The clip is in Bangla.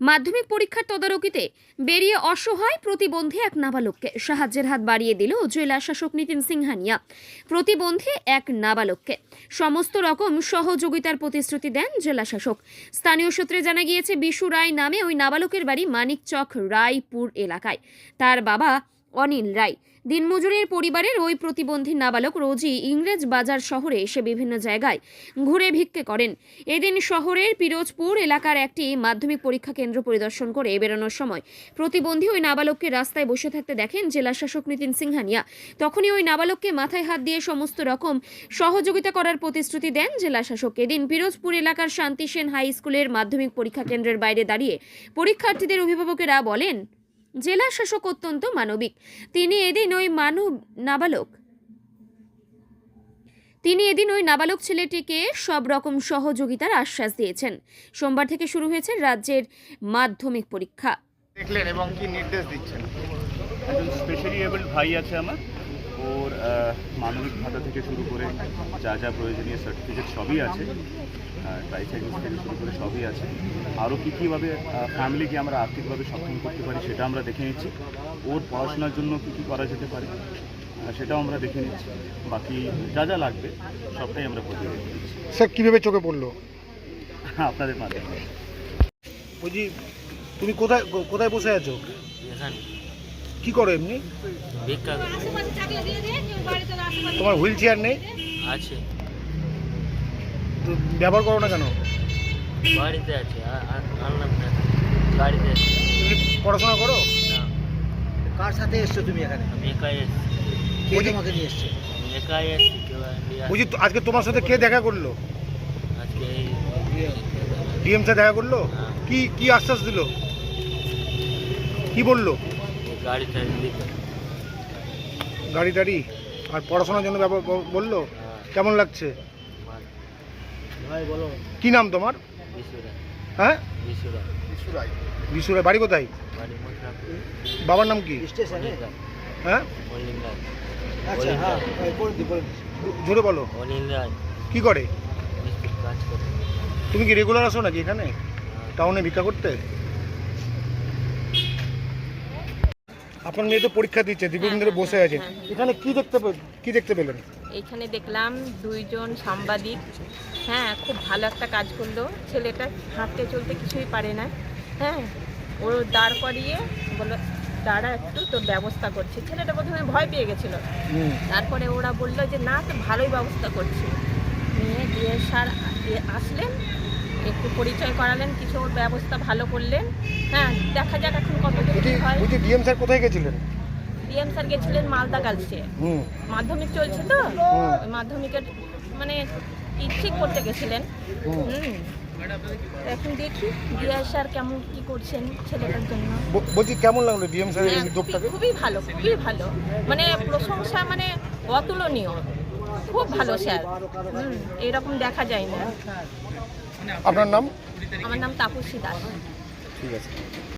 মাধ্যমিক পরীক্ষার তদারকিতে বেরিয়ে অসহায় প্রতিবন্ধী এক নাবালককে সাহায্যের হাত বাড়িয়ে দিল জেলা শাসক নিতিন সিংহানিয়া। প্রতিবন্ধী এক নাবালককে। সমস্ত রকম সহযোগিতার প্রতিশ্রুতি দেন জেলা শাসক। স্থানীয় সূত্রে জানা গিয়েছে, বিশু রায় নামে ওই নাবালকের বাড়ি মানিকচক রায়পুর এলাকায়। তার বাবা অনিল রায়। দিনমজুরের পরিবারের ওই প্রতিবন্ধী নাবালক রোজই ইংরেজ বাজার শহরে এসে বিভিন্ন জায়গায় ঘুরে ভিক্ষে করেন। এদিন শহরের পিরোজপুর এলাকার একটি মাধ্যমিক পরীক্ষা কেন্দ্র পরিদর্শন করে বেরোনোর সময় প্রতিবন্ধী ওই নাবালককে রাস্তায় বসে থাকতে দেখেন জেলা শাসক নিতিন সিংহানিয়া। তখনই ওই নাবালককে মাথায় হাত দিয়ে সমস্ত রকম সহযোগিতা করার প্রতিশ্রুতি দেন জেলা শাসক এদিন পিরোজপুর এলাকার শান্তি সেন হাই স্কুলের মাধ্যমিক পরীক্ষা কেন্দ্রের বাইরে দাঁড়িয়ে পরীক্ষার্থীদের অভিভাবকেরা বলেন জেলা শাসক অত্যন্ত মানবিক। তিনি এদিন ওই মানব নাবালক। তিনি এদিন ওই নাবালক ছেলেটিকে সব রকম সহযোগিতার আশ্বাস দিয়েছেন। সোমবার থেকে শুরু হয়েছে রাজ্যের মাধ্যমিক পরীক্ষা। দেখলেন এবং কি নির্দেশ দিচ্ছেন? স্পেশালি এবলড ভাই আছে আমার। ওর মানবিক ভাতা থেকে শুরু করে যা যা প্রয়োজনীয় সার্টিফিকেট সবই আছে ট্রাইসাইকেল থেকে শুরু করে সবই আছে। আরও কী কীভাবে ফ্যামিলিকে আমরা আর্থিকভাবে সক্ষম করতে পারি সেটা আমরা দেখে নিচ্ছি। ওর পড়াশোনার জন্য কী কী করা যেতে পারে সেটাও আমরা দেখে নিচ্ছি। বাকি যা যা লাগবে সবটাই আমরা দিচ্ছি স্যার কীভাবে চোখে পড়ল? আপনাদের মাধ্যমে। বলছি তুমি কোথায় কোথায় বসে আছো? কি করো এমনি? ভিক্ষা করি। তোমার হুইল চেয়ার নেই? আছে। তো ব্যবহার করো না কেন? বাড়িতে আছে আ- আ- আনলাম না। গাড়িতে আছে। তুমি পড়াশোনা করো? না। কার সাথে এসছো তুমি এখানে? আমি একাই এসছি। কে বলছি- তোমাকে নিয়ে এসছে? আমি একাই এসছি কেউ নিয়ে বুঝি তো- আজকে তোমার সাথে কে দেখা করল? আজকে এই ডিএম স্যার দেখা করল? হ্যাঁ। কি কি আশ্বাস দিল? কি বলল? গাড়ি টাড়ি? আর পড়াশোনার জন্য বলল? হ্যাঁ, কেমন লাগছে। কি নাম তোমার? হ্যাঁ? বিশুরা। বাড়ি কোথায়? বাবার নাম কি? স্টেশনে? হ্যাঁ? আচ্ছা হ্যাঁ। জোরে বলো। কি করে? মিস্ত্রির কাজ করে। তুমি কি রেগুলার আসো নাকি এখানে? হ্যাঁ, টাউনে ভিক্ষা করতে? আপনার মেয়ে তো পরীক্ষা দিচ্ছে দীর্ঘদিন ধরে বসে আছে। এখানে কি দেখতে কি দেখতে পেলেন? এইখানে দেখলাম দুইজন সাংবাদিক। হ্যাঁ খুব ভালো একটা কাজ করল। ছেলেটা হাঁটতে চলতে কিছুই পারে না। হ্যাঁ ও দাঁড় করিয়ে বলল দাঁড়া একটু তোর ব্যবস্থা করছি। ছেলেটা প্রথমে ভয় পেয়ে গেছিল। তারপরে ওরা বলল যে না তো ভালোই ব্যবস্থা করছি। নিয়ে দিয়ে স্যার আসলেন। একটু পরিচয় করালেন কিছু ওর ব্যবস্থা ভালো করলেন। হ্যাঁ দেখা যাক এখন কত হয়। ডিএম স্যার কোথায় গেছিলেন? ডিএম স্যার গেছিলেন মালদা গার্লসে। মাধ্যমিক চলছে তো? মাধ্যমিকের মানে ঠিক করতে গেছিলেন। হুম। এখন দেখি স্যার কেমন কি করছেন ছেলেটার জন্য। বলছি কেমন লাগল ডিএম স্যারের এই হ্যাঁ, খুবই ভালো খুবই ভালো। মানে প্রশংসা মানে অতুলনীয়। খুব ভালো স্যার। হুম এরকম দেখা যায় না। আপনার নাম? আমার নাম তাপসী দাস। ঠিক আছে।